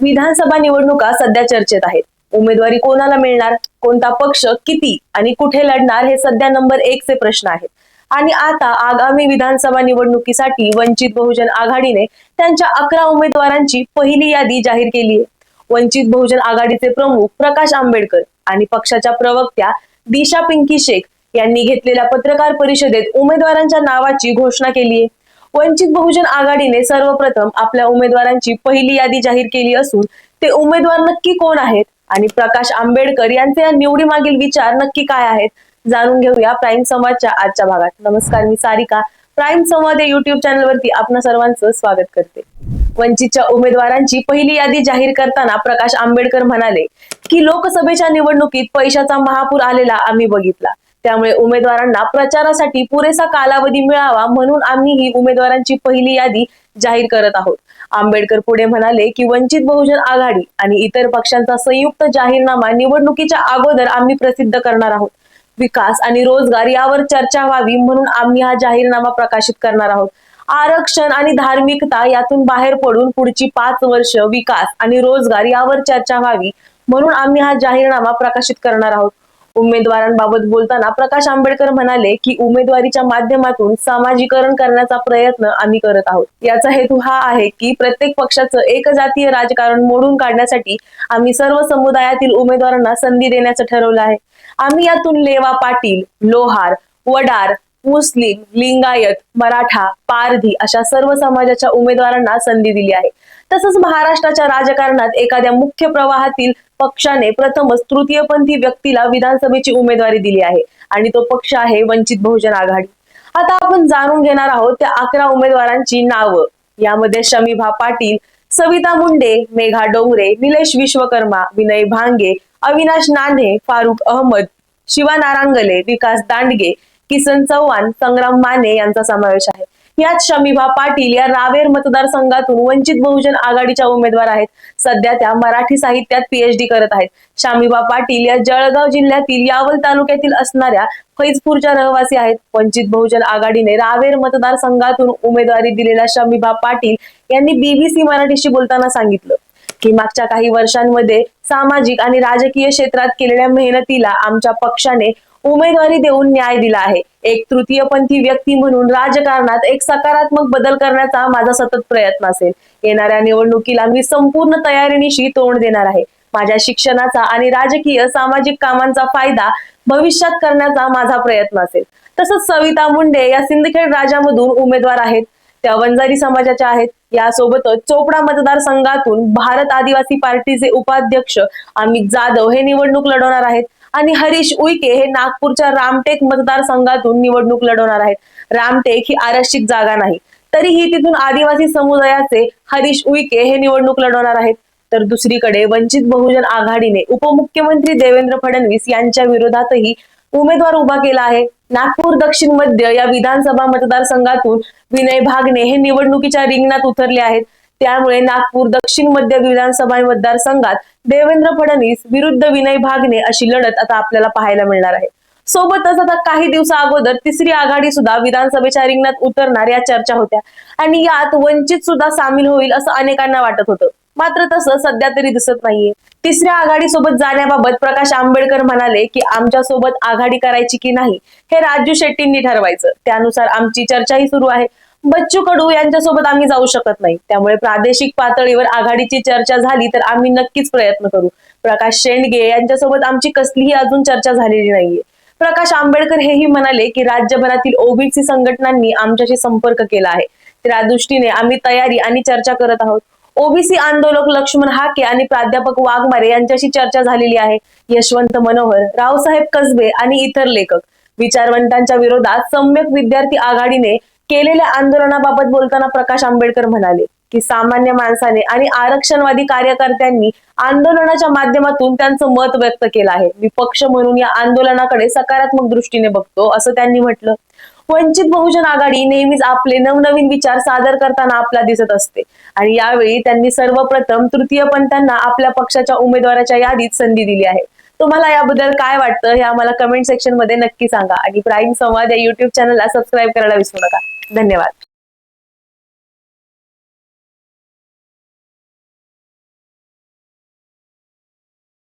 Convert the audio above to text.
विधानसभा निवडणुका सध्या चर्चेत आहेत. उमेदवारी कोणाला मिळणार? कोणता पक्ष किती आणि कुठे लढणार? हे सध्या नंबर एक चे प्रश्न आहेत. आणि आता आगामी विधानसभा निवडणुकीसाठी वंचित बहुजन आघाडीने त्यांच्या अकरा उमेदवारांची पहिली यादी जाहीर केली आहे. वंचित बहुजन आघाडीचे प्रमुख प्रकाश आंबेडकर आणि पक्षाच्या प्रवक्त्या दिशा पिंकी शेख यांनी घेतलेल्या पत्रकार परिषदेत उमेदवारांच्या नावाची घोषणा केली आहे. वंचित बहुजन आघाडीने सर्वप्रथम आपल्या उमेदवारांची पहिली यादी जाहीर केली असून ते उमेदवार नक्की कोण आहेत? आणि प्रकाश आंबेडकर यांचे या निवडीमागील विचार नक्की काय आहेत? जाणून घेऊया प्राईम संवादच्या आजच्या भागात. नमस्कार मी सारिका. प्राईम संवाद या युट्यूब चॅनलवरती आपणा सर्वांचं स्वागत करते. वंचितच्या उमेदवारांची पहिली यादी जाहीर करताना प्रकाश आंबेडकर म्हणाले की लोकसभेच्या निवडणुकीत पैशाचा महापूर आलेला आम्ही बघितला. त्यामुळे उमेदवारांना प्रचारासाठी पुरेसा कालावधी मिळावा म्हणून आम्ही ही उमेदवारांची पहिली यादी जाहीर करत आहोत. आंबेडकर पुढे म्हणाले की वंचित बहुजन आघाडी आणि इतर पक्षांचा संयुक्त जाहीरनामा निवडणुकीच्या अगोदर आम्ही प्रसिद्ध करणार आहोत. विकास आणि रोजगार यावर चर्चा व्हावी म्हणून आम्ही हा जाहीरनामा प्रकाशित करणार आहोत. आरक्षण आणि धार्मिकता यातून बाहेर पडून पुढची पाच वर्ष विकास आणि रोजगार यावर चर्चा व्हावी म्हणून आम्ही हा जाहीरनामा प्रकाशित करणार आहोत. उमेदवारांबाबत बोलताना प्रकाश आंबेडकर म्हणाले की उमेदवारीच्या माध्यमातून सामाजिकरण करण्याचा प्रयत्न आम्ही करत आहोत. याचा हेतू हा आहे की प्रत्येक पक्षाचं एकजातीय राजकारण मोडून काढण्यासाठी आम्ही सर्व समुदायातील उमेदवारांना संधी देण्याचं ठरवलं आहे. आम्ही यातून लेवा पाटील लोहार वडार मुस्लिम लिंगायत मराठा पारधी अशा सर्व समाजाच्या उमेदवारांना संधी दिली आहे. तसंच महाराष्ट्राच्या राजकारणात एखाद्या मुख्य प्रवाहातील पक्षाने प्रथमच तृतीयपंथी व्यक्तीला विधानसभेची उमेदवारी दिली आहे आणि तो पक्ष आहे वंचित बहुजन आघाडी. आता आपण जाणून घेणार आहोत त्या अकरा उमेदवारांची नावं. यामध्ये शमीभा पाटील सविता मुंडे मेघा डोंगरे निलेश विश्वकर्मा विनय भांगे अविनाश नान्हे फारुख अहमद शिवा नारांगले विकास दांडगे किसन चव्हाण संग्राम माने यांचा समावेश आहे. यात शमीभा पाटील या रावेर मतदारसंघातून वंचित बहुजन आघाडीच्या उमेदवार आहेत. सध्या त्या मराठी साहित्यात पीएचडी करत आहेत. शामीबा पाटील या जळगाव जिल्ह्यातील यावल तालुक्यातील असणाऱ्या फैजपूरच्या रहिवासी आहेत. वंचित बहुजन आघाडीने रावेर मतदारसंघातून उमेदवारी दिलेल्या शमीभा पाटील यांनी बीबीसी मराठीशी बोलताना सांगितलं की मागच्या काही वर्षांमध्ये सामाजिक आणि राजकीय क्षेत्रात केलेल्या मेहनतीला आमच्या पक्षाने उमेदवारी देऊन न्याय दिला आहे. एक तृतीयपंथी व्यक्ती म्हणून राजकारणात एक सकारात्मक बदल करण्याचा माझा सतत प्रयत्न असेल. येणाऱ्या निवडणुकीला मी संपूर्ण तयारीनिशी तोंड देणार आहे. माझ्या शिक्षणाचा आणि राजकीय सामाजिक कामांचा फायदा भविष्यात करण्याचा माझा प्रयत्न असेल. तसंच सविता मुंडे या सिंदखेड राजामधून उमेदवार आहेत. त्या वंजारी समाजाच्या आहेत. यासोबतच चोपडा मतदारसंघातून भारत आदिवासी पार्टीचे उपाध्यक्ष अमित जाधव हे निवडणूक लढवणार आहेत. आणि हरीश उईके हे नागपूरच्या रामटेक मतदारसंघातून निवडणूक लढवणार आहेत. रामटेक ही आरक्षित जागा नाही. तरीही तिथून आदिवासी समुदायाचे हरीश उईके हे निवडणूक लढवणार आहेत. तर दुसरीकडे वंचित बहुजन आघाडीने उपमुख्यमंत्री देवेंद्र फडणवीस यांच्या विरोधातही उमेदवार उभा केला आहे. नागपूर दक्षिण मध्य या विधानसभा मतदारसंघातून विनय भागने हे निवडणुकीच्या रिंगणात उतरले आहेत. त्यामुळे नागपूर दक्षिण मध्य विधानसभा मतदारसंघात देवेंद्र फडणवीस विरुद्ध विनय भागणे अशी लढत आता आपल्याला पाहायला मिळणार आहे. सोबतच आता काही दिवसा अगोदर तिसरी आघाडी सुद्धा विधानसभेच्या रिंगणात उतरणार या चर्चा होत्या. आणि यात वंचित सुद्धा सामील होईल असं अनेकांना वाटत होतं. मात्र तसं सध्या तरी दिसत नाहीये. तिसऱ्या आघाडी सोबत जाण्याबाबत प्रकाश आंबेडकर म्हणाले की आमच्यासोबत आघाडी करायची की नाही हे राजू शेट्टींनी ठरवायचं. त्यानुसार आमची चर्चाही सुरू आहे. बच्चू कडू यांच्यासोबत आम्ही जाऊ शकत नाही. त्यामुळे प्रादेशिक पातळीवर आघाडीची चर्चा झाली तर आम्ही नक्कीच प्रयत्न करू. प्रकाश शेंडगे यांच्यासोबत आमची कसलीही अजून चर्चा झालेली नाहीये. प्रकाश आंबेडकर हेही म्हणाले की राज्यभरातील ओबीसी संघटनांनी आमच्याशी संपर्क केला आहे. त्या दृष्टीने आम्ही तयारी आणि चर्चा करत आहोत. ओबीसी आंदोलक लक्ष्मण हाके आणि प्राध्यापक वाघमारे यांच्याशी चर्चा झालेली आहे. यशवंत मनोहर रावसाहेब कसबे आणि इतर लेखक. विचारवंतांच्या विरोधात सम्यक विद्यार्थी आघाडीने केलेल्या आंदोलनाबाबत बोलताना प्रकाश आंबेडकर म्हणाले की सामान्य माणसाने आणि आरक्षणवादी कार्यकर्त्यांनी आंदोलनाच्या माध्यमातून त्यांचं मत व्यक्त केलं आहे. मी पक्ष म्हणून या आंदोलनाकडे सकारात्मक दृष्टीने बघतो असं त्यांनी म्हटलं. वंचित बहुजन आघाडी नेहमीच आपले नवनवीन विचार सादर करताना आपला दिसत असते आणि यावेळी त्यांनी सर्वप्रथम तृतीय पंथांना आपल्या पक्षाच्या उमेदवाराच्या यादीत संधी दिली आहे. तुम्हाला याबद्दल काय वाटतं हे आम्हाला कमेंट सेक्शनमध्ये नक्की सांगा. आणि प्राईम संवाद या युट्यूब चॅनलला सबस्क्राईब करायला विसरू नका. धन्यवाद.